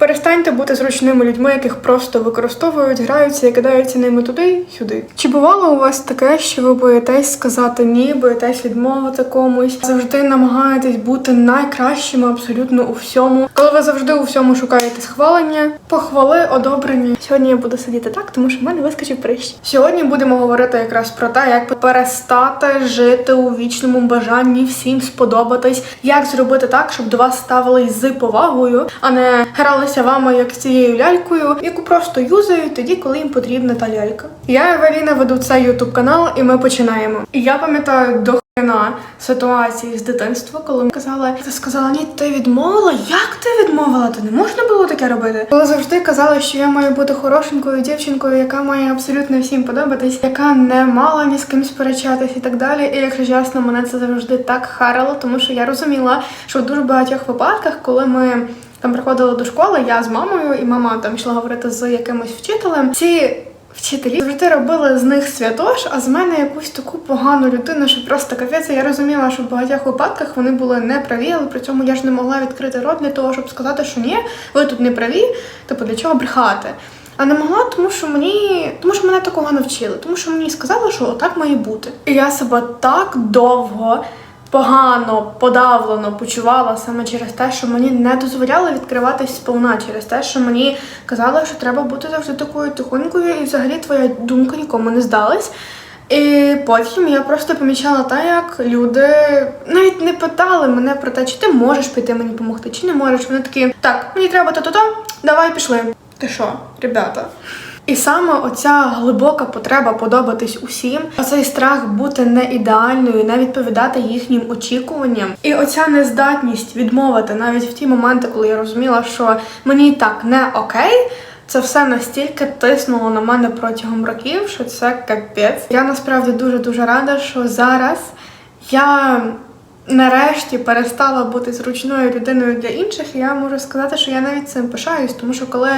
Перестаньте бути зручними людьми, яких просто використовують, граються і кидаються ними туди сюди. Чи бувало у вас таке, що ви боїтесь сказати ні, боїтесь відмовити комусь, завжди намагаєтесь бути найкращими абсолютно у всьому, коли ви завжди у всьому шукаєте схвалення, похвали, одобрення. Сьогодні я буду сидіти так, тому що в мене вискочив прищ. Сьогодні будемо говорити якраз про те, як перестати жити у вічному бажанні всім сподобатись, як зробити так, щоб до вас ставились з повагою, а не гралися вами як цією лялькою, яку просто юзають тоді, коли їм потрібна та лялька. Я Евеліна веду цей ютуб канал, і ми починаємо. І я пам'ятаю до на ситуації з дитинства, коли ми казали, ти сказала, ні, ти відмовила. Як ти відмовила? То не можна було таке робити. Коли завжди казали, що я маю бути хорошенькою дівчинкою, яка має абсолютно всім подобатись, яка не мала ні з ким сперечатись і так далі. І якщо чесно, мене це завжди так харило, тому що я розуміла, що в дуже багатьох випадках, коли ми. Там приходила до школи, я з мамою, і мама там йшла говорити з якимось вчителем. Ці Вчителі завжди робили з них святош, а з мене якусь таку погану людину, що просто капець. Я розуміла, що в багатьох випадках вони були неправі, але при цьому я ж не могла відкрити рот для того, щоб сказати, що ні, ви тут не праві, типу для чого брехати. А не могла, тому що мені, тому що мене такого навчили, тому що мені сказали, що отак має бути. І я себе так довго погано, подавлено почувала саме через те, що мені не дозволяли відкриватись сповна, через те, що мені казали, що треба бути завжди такою тихонькою, і взагалі твоя думка нікому не здалась. І потім я просто помічала те, як люди навіть не питали мене про те, чи ти можеш піти мені допомогти, чи не можеш. Вони такі, так, мені треба то-то-то, давай пішли. Ти що, ребята? І саме оця глибока потреба подобатись усім, оцей страх бути не ідеальною, не відповідати їхнім очікуванням, і оця нездатність відмовити навіть в ті моменти, коли я розуміла, що мені і так не окей. Це все настільки тиснуло на мене протягом років, що це капець. Я насправді дуже дуже рада, що зараз я нарешті перестала бути зручною людиною для інших. І я можу сказати, що я навіть цим пишаюсь, тому що коли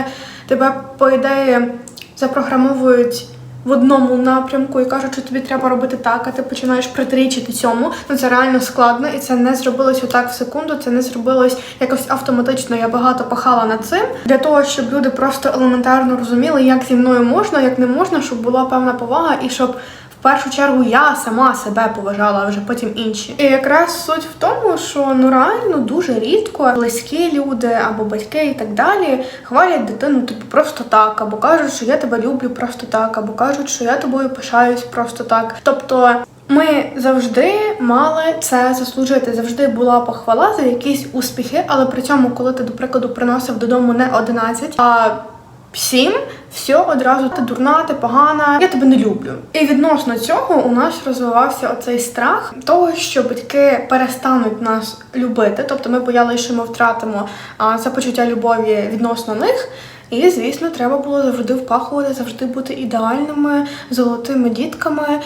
тебе по ідеї запрограмовують. В одному напрямку і кажуть, що тобі треба робити так, а ти починаєш протирічити цьому. Ну це реально складно, і це не зробилось отак в секунду. Це не зробилось якось автоматично. Я багато пахала над цим для того, щоб люди просто елементарно розуміли, як зі мною можна, як не можна, щоб була певна повага, і щоб першу чергу я сама себе поважала, а вже потім інші. І якраз суть в тому, що ну реально дуже рідко близькі люди або батьки і так далі хвалять дитину, типу просто так, або кажуть, що я тебе люблю просто так, або кажуть, що я тобою пишаюсь просто так. Тобто. Ми завжди мали це заслужити. Завжди була похвала за якісь успіхи, але при цьому, коли ти, до прикладу, приносив додому не 11, а всім, все одразу ти дурна, ти погана, я тебе не люблю. І відносно цього у нас розвивався оцей страх того, що батьки перестануть нас любити. Тобто ми боялися, що ми втратимо а, це почуття любові відносно них. І, звісно, треба було завжди впахувати, завжди бути ідеальними, золотими дітками,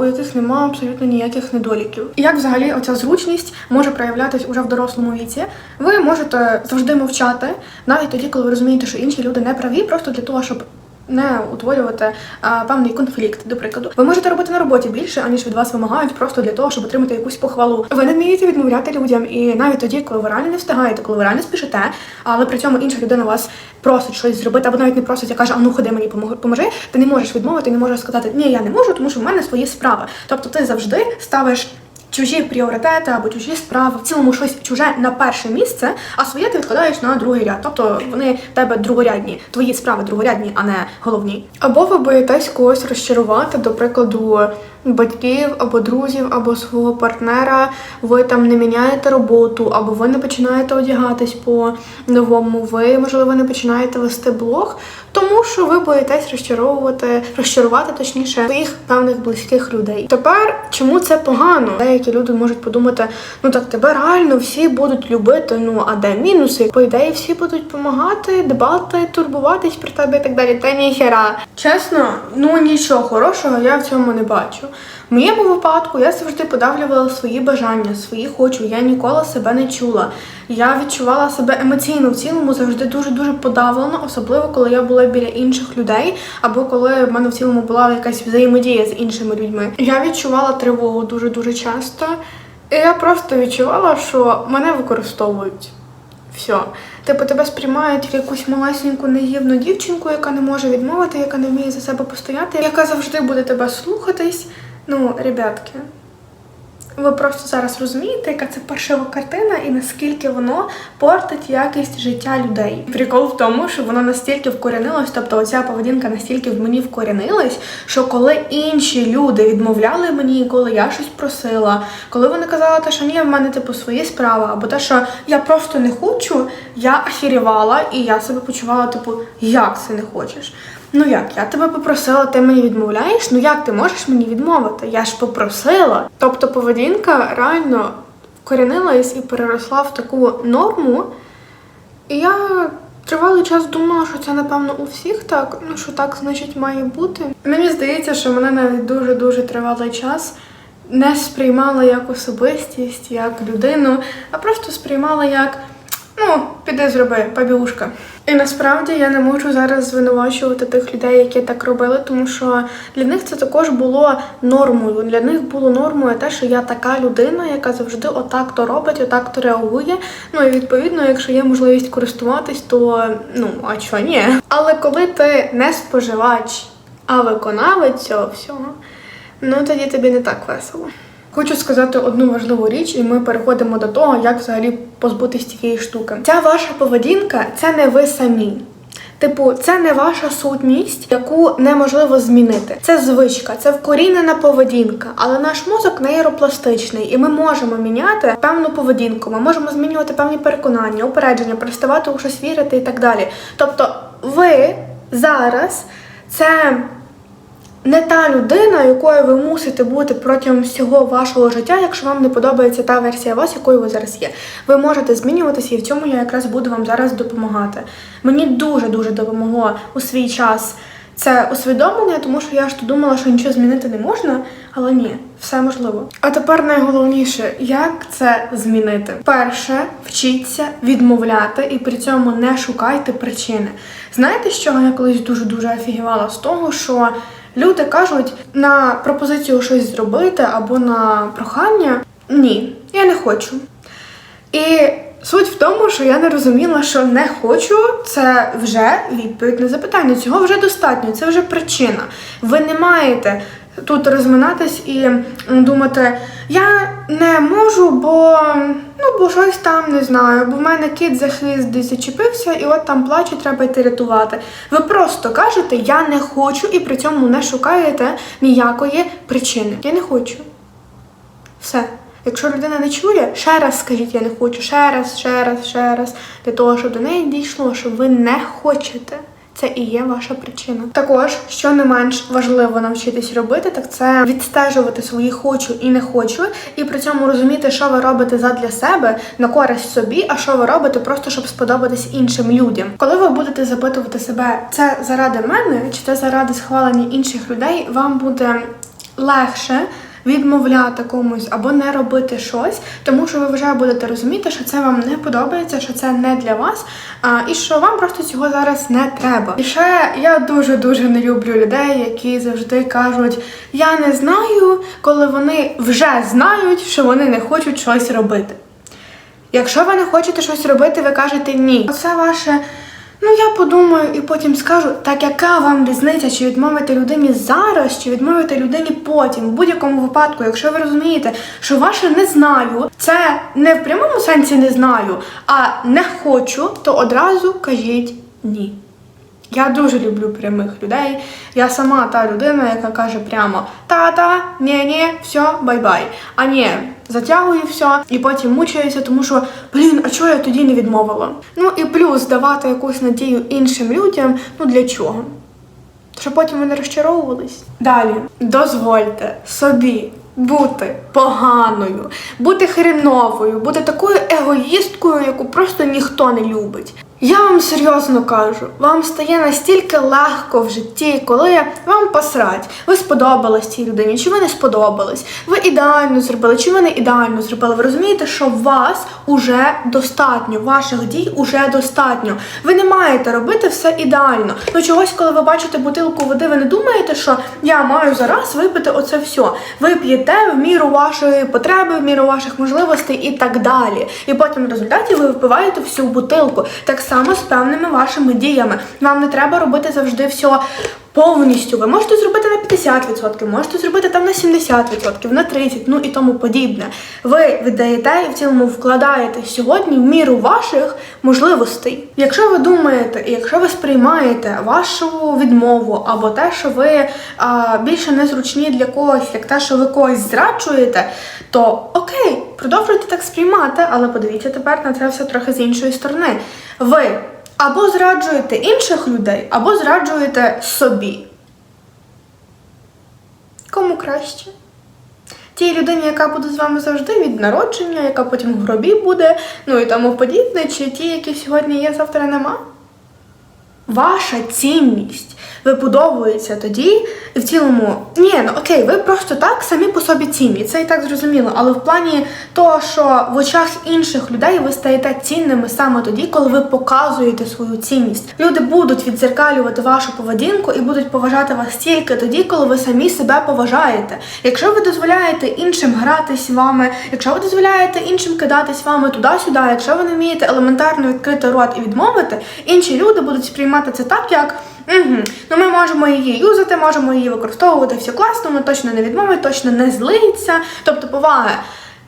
у яких немає абсолютно ніяких недоліків. Як взагалі оця зручність може проявлятися уже в дорослому віці? Ви можете завжди мовчати, навіть тоді, коли ви розумієте, що інші люди не праві, просто для того, щоб. Не утворювати а, певний конфлікт, до прикладу. Ви можете робити на роботі більше, аніж від вас вимагають, просто для того, щоб отримати якусь похвалу. Ви не вмієте відмовляти людям, і навіть тоді, коли ви реально не встигаєте, коли ви реально спішите, але при цьому інша людина вас просить щось зробити, або навіть не просить, а каже, а ну ходи мені поможи. Ти не можеш відмовити, не можеш сказати, ні, я не можу, тому що в мене свої справи. Тобто ти завжди ставиш. Чужі пріоритети або чужі справи, в цілому щось чуже на перше місце, а своє ти відкладаєш на другий ряд. Тобто вони в тебе другорядні, твої справи другорядні, а не головні. Або ви боїтесь когось розчарувати, до прикладу, батьків або друзів, або свого партнера. Ви там не міняєте роботу, або ви не починаєте одягатись по новому. Ви можливо не починаєте вести блог, тому що ви боїтесь розчаровувати, розчарувати точніше своїх певних близьких людей. Тепер чому це погано? Деякі люди можуть подумати: ну так тебе реально всі будуть любити. Ну а де мінуси? По ідеї, всі будуть допомагати, дбати, турбуватись про тебе і так далі. Та ніхера. Чесно, ну нічого хорошого я в цьому не бачу. В моєму випадку я завжди подавлювала свої бажання, свої хочу. Я ніколи себе не чула. Я відчувала себе емоційно в цілому завжди дуже дуже подавлено, особливо коли я була біля інших людей, або коли в мене в цілому була якась взаємодія з іншими людьми. Я відчувала тривогу дуже дуже часто. І я просто відчувала, що мене використовують. Все. Типу, тебе сприймають як якусь малесеньку наївну дівчинку, яка не може відмовити, яка не вміє за себе постояти, яка завжди буде тебе слухатись. Ну, ребятки, ви просто зараз розумієте, яка це паршива картина і наскільки воно портить якість життя людей. Прикол в тому, що воно настільки вкорінилось, тобто оця поведінка настільки в мені вкорінилась, що коли інші люди відмовляли мені, коли я щось просила, коли вони казали, те, що ні, в мене типу свої справи, або те, що я просто не хочу, я ахірівала і я себе почувала, типу, як це не хочеш? Ну як, я тебе попросила, ти мені відмовляєш? Ну як ти можеш мені відмовити? Я ж попросила. Тобто поведінка реально вкорінилась і переросла в таку норму. І я тривалий час думала, що це напевно у всіх так, ну що так значить має бути. Мені здається, що мене навіть дуже-дуже тривалий час не сприймала як особистість, як людину, а просто сприймала як ну, піди зроби, пабіушка. І насправді я не можу зараз звинувачувати тих людей, які так робили, тому що для них це також було нормою. Для них було нормою те, що я така людина, яка завжди отак то робить, отак то реагує. Ну і відповідно, якщо є можливість користуватись, то ну а чого ні? Але коли ти не споживач, а виконавець цього всього, ну тоді тобі не так весело. Хочу сказати одну важливу річ, і ми переходимо до того, як взагалі позбутись цієї штуки. Ця ваша поведінка це не ви самі. Типу, це не ваша сутність, яку неможливо змінити. Це звичка, це вкорінена поведінка. Але наш мозок нейропластичний, і ми можемо міняти певну поведінку. Ми можемо змінювати певні переконання, упередження, переставати у щось вірити і так далі. Тобто, ви зараз це не та людина, якою ви мусите бути протягом всього вашого життя, якщо вам не подобається та версія вас, якою ви зараз є. Ви можете змінюватися, і в цьому я якраз буду вам зараз допомагати. Мені дуже дуже допомогло у свій час це усвідомлення, тому що я ж то думала, що нічого змінити не можна, але ні, все можливо. А тепер найголовніше, як це змінити? Перше, вчіться відмовляти і при цьому не шукайте причини. Знаєте, з чого я колись дуже дуже офігівала? З того, що люди кажуть на пропозицію щось зробити або на прохання ні, я не хочу. І суть в тому, що я не розуміла, що не хочу, це вже відповідь на запитання. Цього вже достатньо, це вже причина. Ви не маєте тут розминатись і думати, я не можу, бо ну бо щось там не знаю, бо в мене кіт за хвіст зачепився, і от там плаче, треба йти рятувати. Ви просто кажете, я не хочу, і при цьому не шукаєте ніякої причини. Я не хочу. Все. Якщо людина не чує, ще раз скажіть, я не хочу, ще раз, ще раз, ще раз, для того, щоб до неї дійшло, що ви не хочете. Це і є ваша причина. Також, що не менш важливо навчитись робити, так це відстежувати свої хочу і не хочу, і при цьому розуміти, що ви робите задля себе на користь собі, а що ви робите просто щоб сподобатись іншим людям. Коли ви будете запитувати себе, це заради мене чи це заради схвалення інших людей, вам буде легше відмовляти комусь або не робити щось, тому що ви вже будете розуміти, що це вам не подобається, що це не для вас, а, і що вам просто цього зараз не треба. І ще я дуже дуже не люблю людей, які завжди кажуть: я не знаю, коли вони вже знають, що вони не хочуть щось робити. Якщо ви не хочете щось робити, ви кажете ні. Це ваше. Ну, я подумаю і потім скажу, так яка вам різниця, чи відмовити людині зараз, чи відмовити людині потім. В будь-якому випадку, якщо ви розумієте, що ваше не знаю, це не в прямому сенсі не знаю, а не хочу, то одразу кажіть ні. Я дуже люблю прямих людей. Я сама та людина, яка каже прямо та-та, ні-ні, все, бай-бай. А ні, затягую все і потім мучаюся, тому що блін, а чого я тоді не відмовила? Ну і плюс давати якусь надію іншим людям. Ну для чого? Щоб потім вони розчаровувались. Далі дозвольте собі бути поганою, бути хреновою, бути такою егоїсткою, яку просто ніхто не любить. Я вам серйозно кажу, вам стає настільки легко в житті, коли вам посрать, ви сподобались цій людині, чи ви не сподобались, ви ідеально зробили, чи ви не ідеально зробили. Ви розумієте, що вас уже достатньо, ваших дій уже достатньо. Ви не маєте робити все ідеально. Ну чогось, коли ви бачите бутилку води, ви не думаєте, що я маю зараз випити оце все. Ви п'єте в міру вашої потреби, в міру ваших можливостей і так далі. І потім в результаті ви випиваєте всю бутилку. Так само з певними вашими діями. Вам не треба робити завжди все повністю. Ви можете зробити на 50%, можете зробити там на 70%, на 30%, ну і тому подібне. Ви віддаєте і в цілому вкладаєте сьогодні в міру ваших можливостей. Якщо ви думаєте, і якщо ви сприймаєте вашу відмову або те, що ви а, більше незручні для когось, як те, що ви когось зраджуєте, то окей, продовжуйте так сприймати, але подивіться тепер на це все трохи з іншої сторони. Ви або зраджуєте інших людей, або зраджуєте собі. Кому краще? Тій людині, яка буде з вами завжди від народження, яка потім в гробі буде, ну і тому подібне, чи ті, які сьогодні є, завтра нема? Ваша цінність вибудовується тоді, і в цілому, ні, ну окей, ви просто так самі по собі цінні, це і так зрозуміло. Але в плані того, що в очах інших людей ви стаєте цінними саме тоді, коли ви показуєте свою цінність. Люди будуть відзеркалювати вашу поведінку і будуть поважати вас тільки тоді, коли ви самі себе поважаєте. Якщо ви дозволяєте іншим гратись вами, якщо ви дозволяєте іншим кидатись вами туди-сюди, якщо ви не вмієте елементарно відкрити рот і відмовити, інші люди будуть сприймати це так, як. Угу. Ну ми можемо її юзати, можемо її використовувати все класно, ми точно не відмовить, точно не злиться. Тобто поваги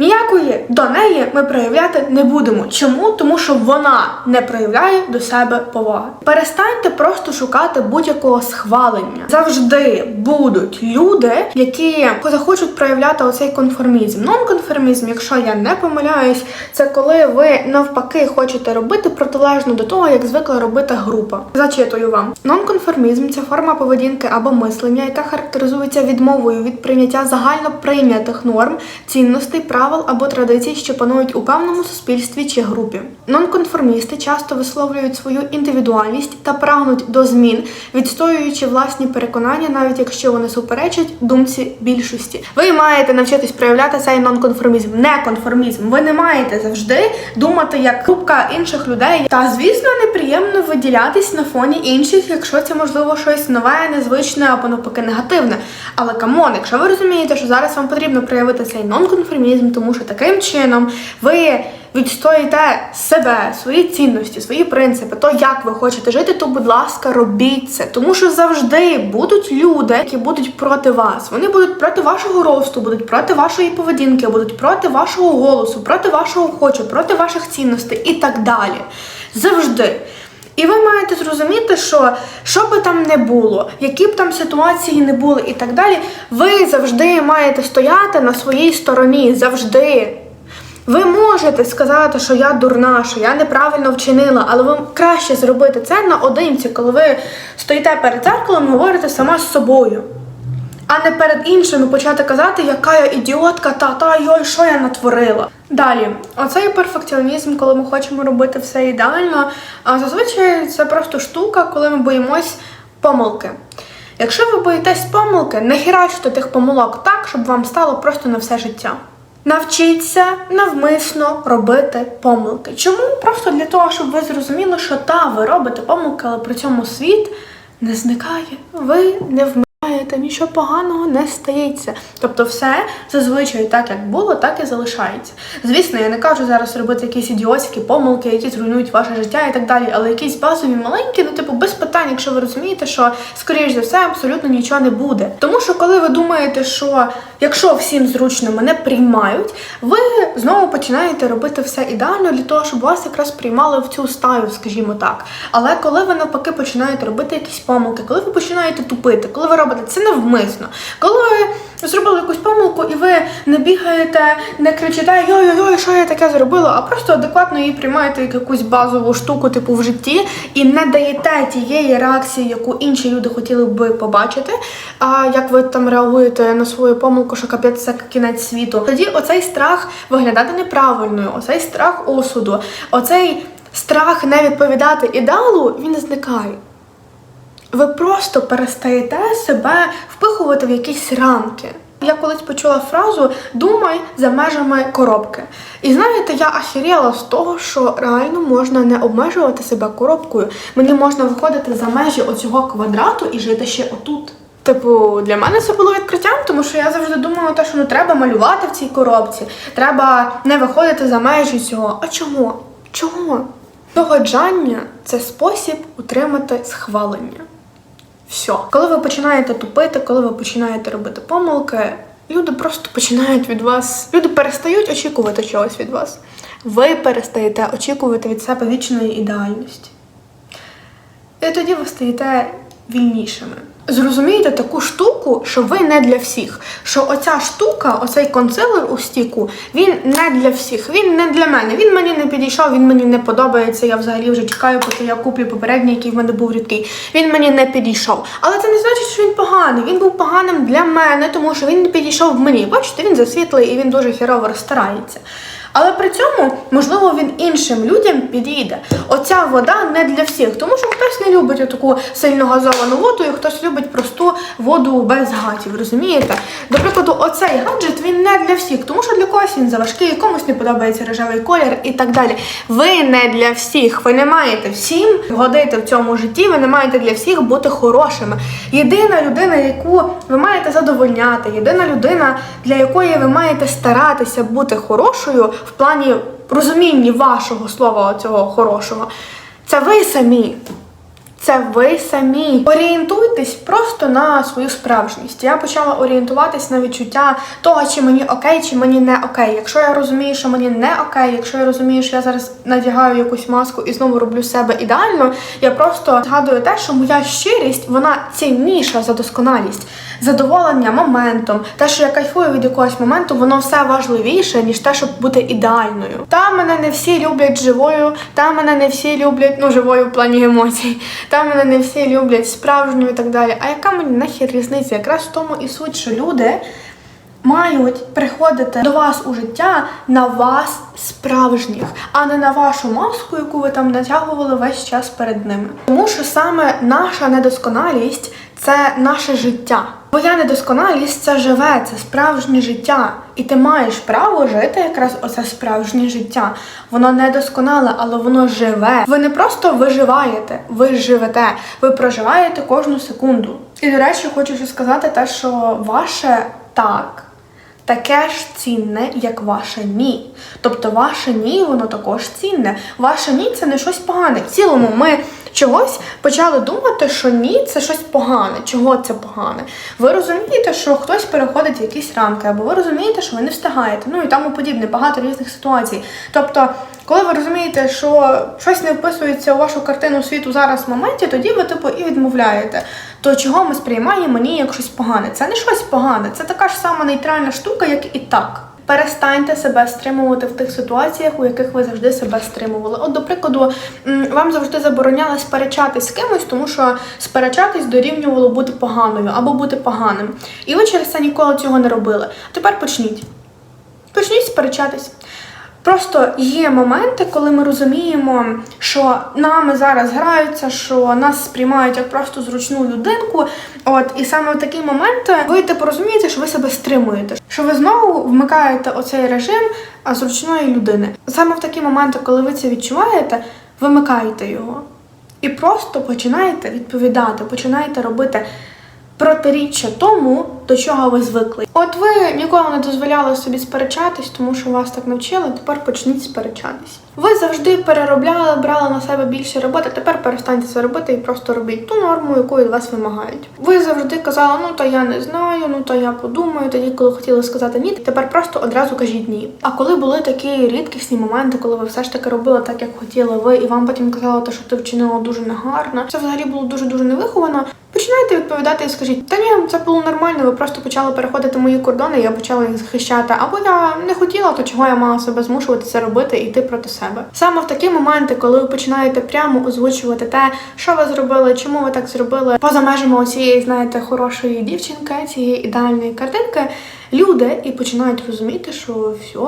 ніякої до неї ми проявляти не будемо. Чому? Тому що вона не проявляє до себе поваги. Перестаньте просто шукати будь-якого схвалення. Завжди будуть люди, які захочуть проявляти оцей конформізм. Нонконформізм, якщо я не помиляюсь, це коли ви навпаки хочете робити протилежно до того, як звикла робити група. Зачитую вам. Нонконформізм це форма поведінки або мислення, яка характеризується відмовою від прийняття загально прийнятих норм, цінностей, правил або традицій, що панують у певному суспільстві чи групі. Нонконформісти часто висловлюють свою індивідуальність та прагнуть до змін, відстоюючи власні переконання, навіть якщо вони суперечать думці більшості. Ви маєте навчитись проявляти цей нонконформізм, не конформізм. Ви не маєте завжди думати як групка інших людей. Та звісно, неприємно виділятись на фоні інших, якщо це можливо щось нове, незвичне або навпаки негативне. Але камон, якщо ви розумієте, що зараз вам потрібно проявити цей нонконформізм, тому що таким чином ви відстоїте себе, свої цінності, свої принципи, то як ви хочете жити, то будь ласка, робіть це. Тому що завжди будуть люди, які будуть проти вас. Вони будуть проти вашого росту, будуть проти вашої поведінки, будуть проти вашого голосу, проти вашого хочу, проти ваших цінностей і так далі. Завжди. І ви маєте зрозуміти, що що би там не було, які б там ситуації не були і так далі, ви завжди маєте стояти на своїй стороні. Завжди. Ви можете сказати, що я дурна, що я неправильно вчинила, але вам краще зробити це наодинці, коли ви стоїте перед дзеркалом і говорите сама з собою. А не перед іншими почати казати, яка я ідіотка, та та йой, що я натворила. Далі, оцей перфекціонізм, коли ми хочемо робити все ідеально, а зазвичай це просто штука, коли ми боїмось помилки. Якщо ви боїтесь помилки, не херачте тих помилок так, щоб вам стало просто на все життя. Навчіться навмисно робити помилки. Чому? Просто для того, щоб ви зрозуміли, що та, ви робите помилки, але при цьому світ не зникає. Ви не вмієте. Нічого поганого не стається. Тобто, все зазвичай так, як було, так і залишається. Звісно, я не кажу зараз робити якісь ідіотські помилки, які зруйнують ваше життя і так далі, але якісь базові маленькі, ну типу без питань, якщо ви розумієте, що скоріш за все абсолютно нічого не буде. Тому що коли ви думаєте, що якщо всім зручно мене приймають, ви знову починаєте робити все ідеально для того, щоб вас якраз приймали в цю стаю, скажімо так. Але коли ви навпаки починаєте робити якісь помилки, коли ви починаєте тупити, коли ви робите це навмисно, коли ви зробили якусь помилку і ви не бігаєте, не кричите йой-йой, що я таке зробила, а просто адекватно її приймаєте як якусь базову штуку, типу в житті, і не даєте тієї реакції, яку інші люди хотіли би побачити. А як ви там реагуєте на свою помилку, що капець це кінець світу, тоді оцей страх виглядати неправильною, оцей страх осуду, оцей Страх не відповідати ідеалу він зникає. Ви просто перестаєте себе впихувати в якісь рамки. Я колись почула фразу Думай за межами коробки. І знаєте, я ахіріла з того, що реально можна не обмежувати себе коробкою. Мені можна виходити за межі оцього квадрату і жити ще отут. Типу, для мене це було відкриттям, тому що я завжди думала, те, що ну треба малювати в цій коробці, треба не виходити за межі цього. А чого? Чого? Догоджання це спосіб утримати схвалення. Все. Коли ви починаєте тупити, коли ви починаєте робити помилки, люди просто починають від вас. Люди перестають очікувати чогось від вас. Ви перестаєте очікувати від себе вічної ідеальності. І тоді ви стаєте вільнішими. Зрозумієте таку штуку, що ви не для всіх. Що оця штука, оцей консилер у стіку, він не для всіх. Він не для мене. Він мені не підійшов, він мені не подобається. Я взагалі вже чекаю, поки я куплю попередній, який в мене був рідкий. Він мені не підійшов. Але це не значить, що він поганий. Він був поганим для мене, тому що він не підійшов мені. Бачите, він засвітлий і він дуже херово розстарається. Але при цьому, можливо, він іншим людям підійде. Оця вода не для всіх, тому що хтось не любить таку сильно газовану воду, і хтось любить просту воду без газів, розумієте? До прикладу, оцей гаджет він не для всіх, тому що для когось він заважкий, комусь не подобається рожевий колір і так далі. Ви не для всіх, ви не маєте всім годити в цьому житті, ви не маєте для всіх бути хорошими. Єдина людина, яку ви маєте задовольняти, єдина людина, для якої ви маєте старатися бути хорошою в плані розумінні вашого слова цього хорошого, це ви самі. Це ви самі. Орієнтуйтесь просто на свою справжність. Я почала орієнтуватись на відчуття того, чи мені окей, чи мені не окей. Якщо я розумію, що мені не окей, якщо я розумію, що я зараз надягаю якусь маску і знову роблю себе ідеально, я просто згадую те, що моя щирість вона цінніша за досконалість. Задоволення моментом, те, що я кайфую від якогось моменту, воно все важливіше, ніж те, щоб бути ідеальною. Та мене не всі люблять живою, та мене не всі люблять, ну живою в плані емоцій. Там мене не всі люблять справжню і так далі. А яка мені нахер різниця? Якраз в тому і суть, що люди мають приходити до вас у життя на вас справжніх, а не на вашу маску, яку ви там натягували весь час перед ними. Тому що саме наша недосконалість це наше життя. Твоя недосконалість це живе, це справжнє життя. І ти маєш право жити якраз оце справжнє життя. Воно недосконале, але воно живе. Ви не просто виживаєте, ви живете, ви проживаєте кожну секунду. І, до речі, хочу сказати те, що ваше так. Таке ж цінне, як ваше ні. Тобто ваше ні, воно також цінне. Ваше ні це не щось погане. В цілому ми чогось почали думати, що ні, це щось погане. Чого це погане? Ви розумієте, що хтось переходить в якісь рамки, або ви розумієте, що ви не встигаєте, ну і тому подібне, багато різних ситуацій. Тобто, коли ви розумієте, що щось не вписується у вашу картину світу зараз в моменті, тоді ви типу і відмовляєте. То чого ми сприймаємо ні як щось погане? Це не щось погане, це така ж сама нейтральна штука, як і так. Перестаньте себе стримувати в тих ситуаціях, у яких ви завжди себе стримували. От, до прикладу, вам завжди забороняли сперечатись з кимось, тому що сперечатись дорівнювало бути поганою або бути поганим. І ви через це ніколи цього не робили. Тепер почніть. Почніть сперечатись. Просто є моменти, коли ми розуміємо, що нами зараз граються, що нас сприймають як просто зручну людинку. От і саме в такі моменти ви типу розумієте, що ви себе стримуєте, що ви знову вмикаєте оцей режим зручної людини. Саме в такі моменти, коли ви це відчуваєте, вимикаєте його і просто починаєте відповідати, починаєте робити протиріччя тому, до чого ви звикли. От ви ніколи не дозволяли собі сперечатись, тому що вас так навчили. Тепер почніть сперечатись. Ви завжди переробляли, брали на себе більше роботи. Тепер перестаньте це робити і просто робіть ту норму, яку від вас вимагають. Ви завжди казали, ну то я не знаю, ну то я подумаю. Тоді, коли хотіли сказати ні, тепер просто одразу кажіть ні. А коли були такі рідкісні моменти, коли ви все ж таки робили так, як хотіли ви, і вам потім казали, що ти вчинила дуже негарно, це взагалі було дуже дуже невиховано. Починайте відповідати і скажіть, та ні, це було нормально, ви просто почали переходити мої кордони, я почала їх захищати. Або я не хотіла, то чого я мала себе змушувати це робити і йти проти себе. Саме в такі моменти, коли ви починаєте прямо озвучувати те, що ви зробили, чому ви так зробили, поза межами цієї, знаєте, хорошої дівчинки, цієї ідеальної картинки. Люди і починають розуміти, що все,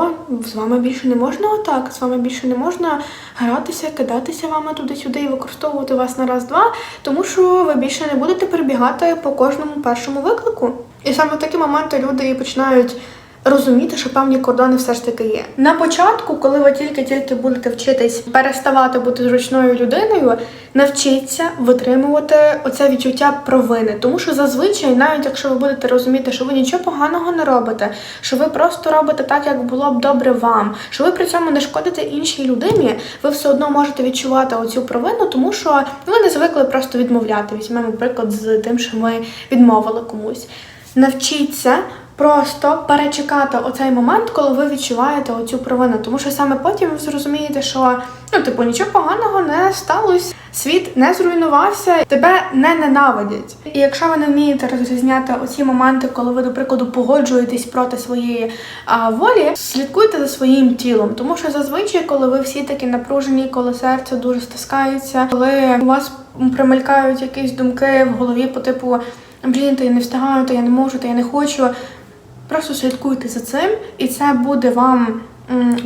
з вами більше не можна отак, з вами більше не можна гратися, кидатися вами туди-сюди і використовувати вас на раз-два, тому що ви більше не будете перебігати по кожному першому виклику. І саме в такі моменти люди і починають. Розуміти, що певні кордони все ж таки є. На початку, коли ви тільки-тільки будете вчитись переставати бути зручною людиною, навчіться витримувати оце відчуття провини. Тому що зазвичай, навіть якщо ви будете розуміти, що ви нічого поганого не робите, що ви просто робите так, як було б добре вам, що ви при цьому не шкодите іншій людині, ви все одно можете відчувати оцю провину, тому що ви не звикли просто відмовляти. Візьмемо приклад з тим, що ми відмовили комусь. Навчіться просто перечекати оцей момент, коли ви відчуваєте оцю провину. Тому що саме потім ви зрозумієте, що ну, типу, нічого поганого не сталося. Світ не зруйнувався, тебе не ненавидять. І якщо ви не вмієте розрізняти оці моменти, коли ви, до прикладу, погоджуєтесь проти своєї а, волі, слідкуйте за своїм тілом, тому що зазвичай, коли ви всі такі напружені, коли серце дуже стискається, коли у вас примелькають якісь думки в голові по типу блін, то я не встигаю, то я не можу, то я не хочу. Просто слідкуйте за цим, і це буде вам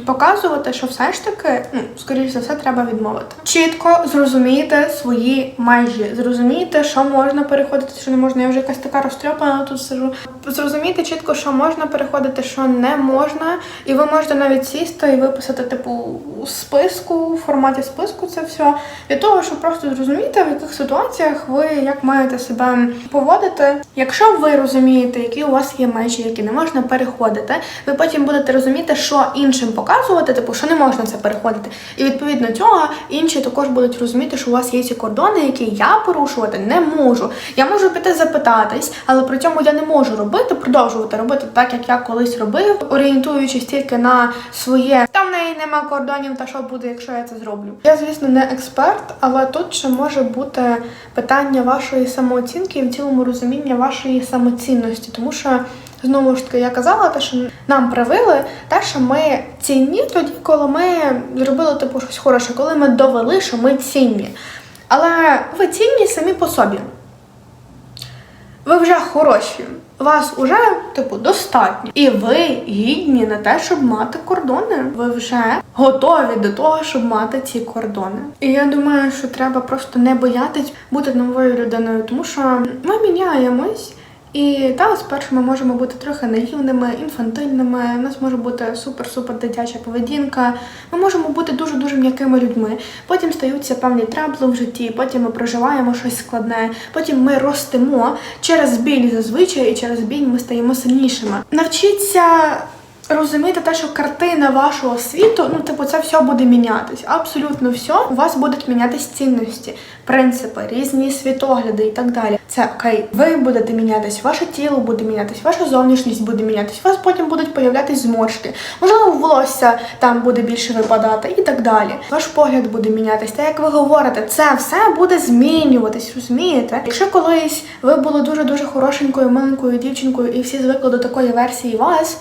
показувати, що все ж таки, ну, скоріш за все, треба відмовити. Чітко зрозумійте свої межі, зрозумійте, що можна переходити, що не можна. Я вже якась така розтрьопана тут сижу. Зрозумійте чітко, що можна переходити, що не можна. І ви можете навіть сісти і виписати, типу, списку, у форматі списку це все. Для того, щоб просто зрозуміти, в яких ситуаціях ви як маєте себе поводити. Якщо ви розумієте, які у вас є межі, які не можна переходити, ви потім будете розуміти, що іншим показувати, типу, що не можна це переходити. І відповідно цього інші також будуть розуміти, що у вас є ці кордони, які я порушувати не можу. Я можу піти запитатись, але при цьому я не можу робити, продовжувати робити так, як я колись робив, орієнтуючись тільки на своє там в неї нема кордонів, та що буде, якщо я це зроблю. Я, звісно, не експерт, але тут ще може бути питання вашої самооцінки і в цілому розуміння вашої самоцінності, тому що. Знову ж таки, я казала, те, що нам привили, те, що ми цінні тоді, коли ми зробили типу щось хороше, коли ми довели, що ми цінні. Але ви цінні самі по собі. Ви вже хороші. Вас уже, типу, достатньо. І ви гідні на те, щоб мати кордони. Ви вже готові до того, щоб мати ці кордони. І я думаю, що треба просто не боятись бути новою людиною, тому що ми міняємось. І та спершу ми можемо бути трохи наївними, інфантильними. У нас може бути супер-супер дитяча поведінка. Ми можемо бути дуже дуже м'якими людьми. Потім стаються певні трабли в житті. Потім ми проживаємо щось складне. Потім ми ростемо через біль зазвичай, і через біль ми стаємо сильнішими. Навчіться. Розуміти те, що картина вашого світу, ну типу, це все буде мінятись. Абсолютно все. У вас будуть мінятись цінності, принципи, різні світогляди і так далі. Це окей, ви будете мінятись, ваше тіло буде мінятись, ваша зовнішність буде мінятись, у вас потім будуть появлятись зморшки, можливо, волосся там буде більше випадати і так далі. Ваш погляд буде мінятись. Те, як ви говорите, це все буде змінюватись, розумієте? Якщо колись ви були дуже дуже хорошенькою, миленькою дівчинкою, і всі звикли до такої версії вас.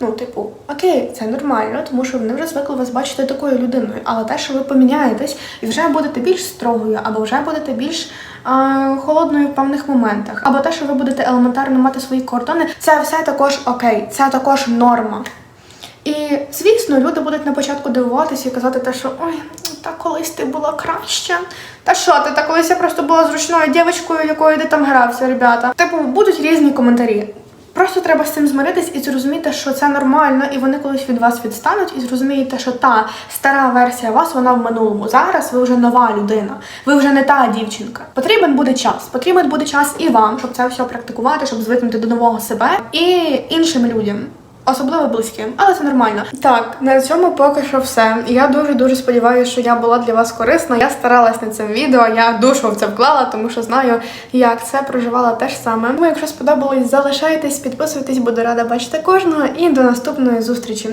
Ну, типу, окей, це нормально, тому що вони вже звикли вас бачити такою людиною. Але те, що ви поміняєтесь і вже будете більш строгою, або вже будете більш а, холодною в певних моментах, або те, що ви будете елементарно мати свої кордони, це все також окей, це також норма. І звісно, люди будуть на початку дивуватися і казати, те, що ой, та колись ти була краще. Та що ти, та колись я просто була зручною дівчинкою, якою ти там грався, ребята. Типу, будуть різні коментарі. Просто треба з цим змиритись і зрозуміти, що це нормально, і вони колись від вас відстануть, і зрозумієте, що та стара версія вас, вона в минулому. Зараз ви вже нова людина, ви вже не та дівчинка. Потрібен буде час. Потрібен буде час і вам, щоб це все практикувати, щоб звикнути до нового себе і іншим людям. Особливо близьким, але це нормально. Так, на цьому поки що все. Я дуже дуже сподіваюся, що я була для вас корисна. Я старалась над цим відео, я душу в це вклала, тому що знаю, як це проживала теж саме. Тому, якщо сподобалось, залишайтесь, підписуйтесь, буду рада бачити кожного і до наступної зустрічі.